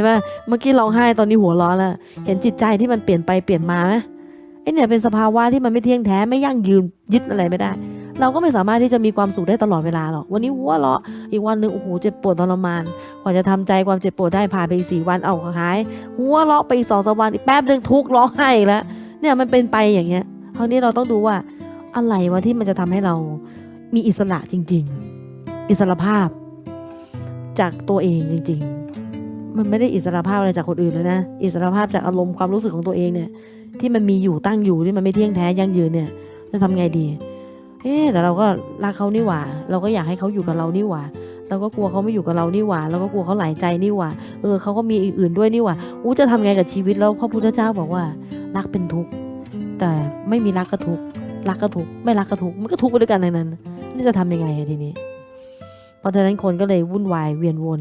ช่ไหมเมื่อกี้ร้องไห้ตอนนี้หัวเร้อนแล้ว เห็นจิตใจที่มันเปลี่ยนไปเปลี่ยนมาไหมไอเนี่ยเป็นสภาวะที่มันไม่เที่ยงแท้ไม่ยั่งยืนยึดอะไรไม่ได้ เราก็ไม่สามารถที่จะมีความสุขได้ตลอดเวลาหรอก วันนี้หัวเราะอีกวันหนึ่งโอ้โหเจ็บปวดทรมานกว่าจะทำใจความเจ็บปวดได้ผ่านไปอีกสี่วันเอาหาย หัวเราะไปอีกสองสามวันอีกแป๊บหนึ่งทุกข์ร้องไห้อีกแล้วเนี่ยมันเป็นไปอย่างเงี้ยคราวนี้เราต้องดูว่าอะไรวะที่มันจะทำให้เรามีอิสระจริง ๆ อิสระภาพ จากตัวเองจริง ๆ มันไม่ได้อิสระภาพอะไรจากคนอื่นเลยนะ อิสระภาพจากอารมณ์ความรู้สึกของตัวเองเนี่ย ที่มันมีอยู่ตั้งอยู่ที่มันไม่เที่ยงแท้ยั่งยืนเนี่ยจะทำไงดี เอ๊แต่เราก็รักเขานี่หว่า เราก็อยากให้เขาอยู่กับเรานี่หว่า เราก็กลัวเขาไม่อยู่กับเรานี่หว่าเราก็กลัวเขาหลายใจนี่หว่า เออเขาก็มีอีกอื่นด้วยนี่หว่าอู้จะทำไงกับชีวิตแล้วพระพุทธเจ้าบอกว่า รักเป็นทุกข์แต่ไม่มีรักก็ทุกข์รักก็ทุกข์ไม่รักก็ทุกข์มันก็ทุกข์ไปด้วยกันในนั้น นี่จะทำยังไงทีนี้ เพราะฉะนั้นคนก็เลยวุ่นวายเวียนวน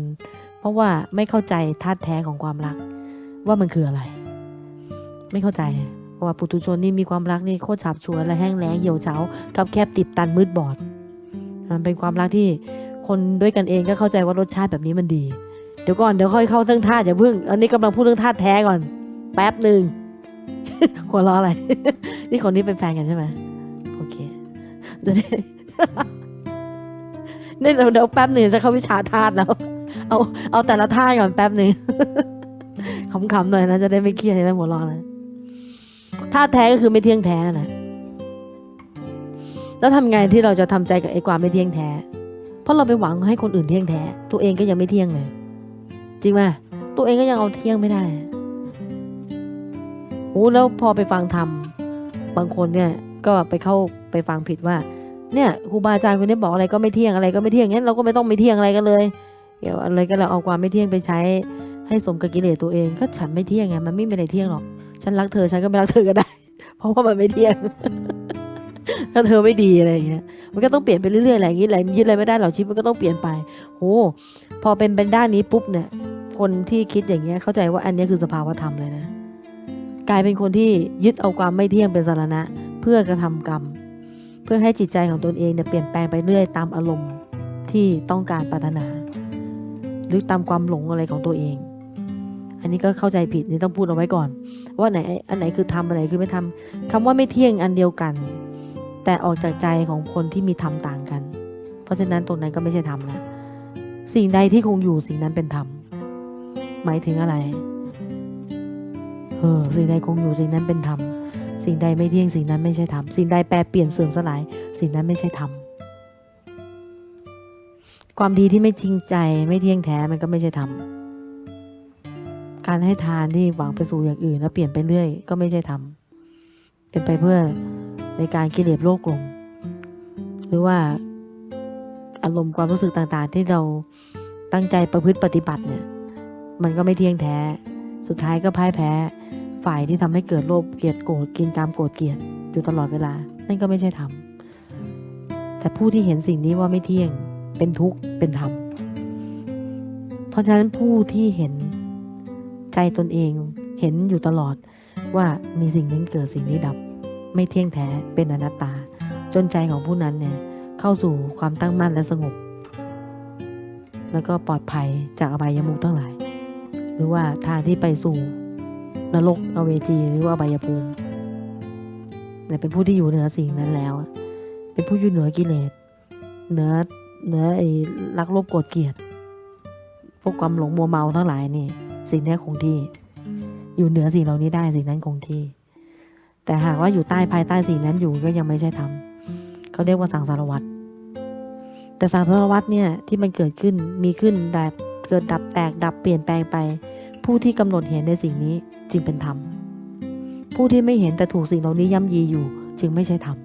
เพราะว่าไม่เข้าใจธาตุแท้ของความรัก ว่ามันคืออะไร ไม่เข้าใจเพราะว่าปุถุชนนี่มีความรักนี่โคตรฉับฉวยและแห้งแล้งเหี่ยวเฉากับแคบติดตันมืดบอด มันเป็นความรักที่คนด้วยกันเองก็เข้าใจว่ารสชาติแบบนี้มันดี เดี๋ยวก่อนเดี๋ยวค่อยเข้าเรื่องธาตุอย่าเพิ่ง อันนี้กำลังพูดเรื่องธาตุแท้ก่อน แป๊บหนึ่งหัวเราะอะไร นี่คนนี้เป็นแฟนกันใช่ไหมโอเค จะได้นี่เดี๋ยวเดี๋ยวแป๊บหนึ่งจะเข้าวิชาธาตุแล้ว เอาเอาแต่ละธาตุก่อนแป๊บหนึ่งขำๆหน่อยนะจะได้ไม่เครียดจะได้หัวเราะนะธาตุแท้ก็คือไม่เที่ยงแท้นะแล้วทำไงที่เราจะทำใจกับไอ้ความไม่เที่ยงแท้ เพราะเราไปหวังให้คนอื่นเที่ยงแท้ ตัวเองก็ยังไม่เที่ยงเลย จริงไหมตัวเองก็ยังเอาเที่ยงไม่ได้โอ้แล้วพอไปฟังธรรมบางคนเนี่ยก็ไปเข้าไปฟังผิดว่า เนี่ยครูบาอาจารย์คนนี้บอกอะไรก็ไม่เที่ยงอะไรก็ไม่เที่ยงงั้นเราก็ไม่ต้องไม่เที่ยงอะไรกันเลย เดี๋ยวอะไรก็เราเอาความไม่เที่ยงไปใช้ให้สมกับกิเลสตัวเอง ก็ฉันไม่เที่ยงไงมันไม่มีอะไรเที่ยงหรอก ฉันรักเธอฉันก็ไม่รักเธอก็ได้ เพราะว่ามันไม่เที่ยงถ้าเธอไม่ดีอะไรอย่างเงี้ย มันก็ต้องเปลี่ยนไปเรื่อยๆอะไรอย่างงี้อะไรยึดอะไรไม่ได้หรอกชีวิตมันก็ต้องเปลี่ยนไปโอ้พอเป็นเป็นด้านนี้ปุ๊บเนี่ย คนที่คิดอย่างเงี้ยเข้าใจว่าอันนี้คือสภาวธรรมเลยนะ กลายเป็นคนที่ยึดเอาความไม่เที่ยงเป็นสารณะ เพื่อกระทำกรรม เพื่อให้จิตใจของตนเองเนี่ยเปลี่ยนแปลงไปเรื่อยตามอารมณ์ที่ต้องการปรารถนา หรือตามความหลงอะไรของตัวเอง อันนี้ก็เข้าใจผิดนี่ต้องพูดเอาไว้ก่อน ว่าไหนอันไหนคือทำอันไหนคือไม่ทำคำว่าไม่เที่ยงอันเดียวกัน แต่ออกจากใจของคนที่มีธรรมต่างกัน เพราะฉะนั้นตรงนั้นก็ไม่ใช่ธรรมนะสิ่งใดที่คงอยู่สิ่งนั้นเป็นธรรมหมายถึงอะไรเออสิ่งใดคงอยู่สิ่งนั้นเป็นธรรมสิ่งใดไม่เที่ยงสิ่งนั้นไม่ใช่ธรรมสิ่งใดแปรเปลี่ยนเสื่อมสลาย สิ่งนั้นไม่ใช่ธรรม ความดีที่ไม่จริงใจไม่เที่ยงแท้มันก็ไม่ใช่ธรรมการให้ทานที่หวังไปสู่อย่างอื่น แล้วเปลี่ยนไปเรื่อยก็ไม่ใช่ทำเป็นไปเพื่อในการกิเลสโลกลงหรือว่าอารมณ์ความรู้สึกต่างๆ ที่เราตั้งใจประพฤติปฏิบัติเนี่ย มันก็ไม่เที่ยงแท้ สุดท้ายก็พ่ายแพ้ ฝ่ายที่ทำให้เกิดโลภเกลียดโกรธกินกามโกรธเกลียดอยู่ตลอดเวลา นั่นก็ไม่ใช่ธรรมแต่ผู้ที่เห็นสิ่งนี้ว่าไม่เที่ยง เป็นทุกข์เป็นธรรม เพราะฉะนั้นผู้ที่เห็นใจตนเองเห็นอยู่ตลอดว่ามีสิ่งนั้เกิดสิ่งนี้ดับ ไม่เที่ยงแท้เป็นอนัตตา จนใจของผู้นั้นเนี่ยเข้าสู่ความตั้งมั่นและสงบ แล้วก็ปลอดภัยจากอบายมุขทั้งหลาย หรือว่าทางที่ไปสู่นรกอเวจีหรือว่าอบายภูมิเนี่ยเป็นผู้ที่อยู่เหนือสิ่งนั้นแล้ว เป็นผู้อยู่เหนือกิเลสเหนือ เหนือไอ้รักโลภโกรธเกลียดพวกความหลงมัวเมาทั้งหลายนี่ สิ่งนี้คงที่ อยู่เหนือสิ่งเหล่านี้ได้สิ่งนั้นคงที่ แต่หากว่าอยู่ใต้ภายใต้สิ่งนั้นอยู่ก็ยังไม่ใช่ธรรมเขาเรียกว่าสังสารวัตรแต่สังสารวัตรเนี่ยที่มันเกิดขึ้นมีขึ้นแต่เกิดดับแตกดับเปลี่ยนแปลงไป ผู้ที่กำหนดเห็นในสิ่งนี้จึงเป็นธรรมผู้ที่ไม่เห็นแต่ถูกสิ่งเหล่านี้ย่ำยีอยู่ จึงไม่ใช่ธรรม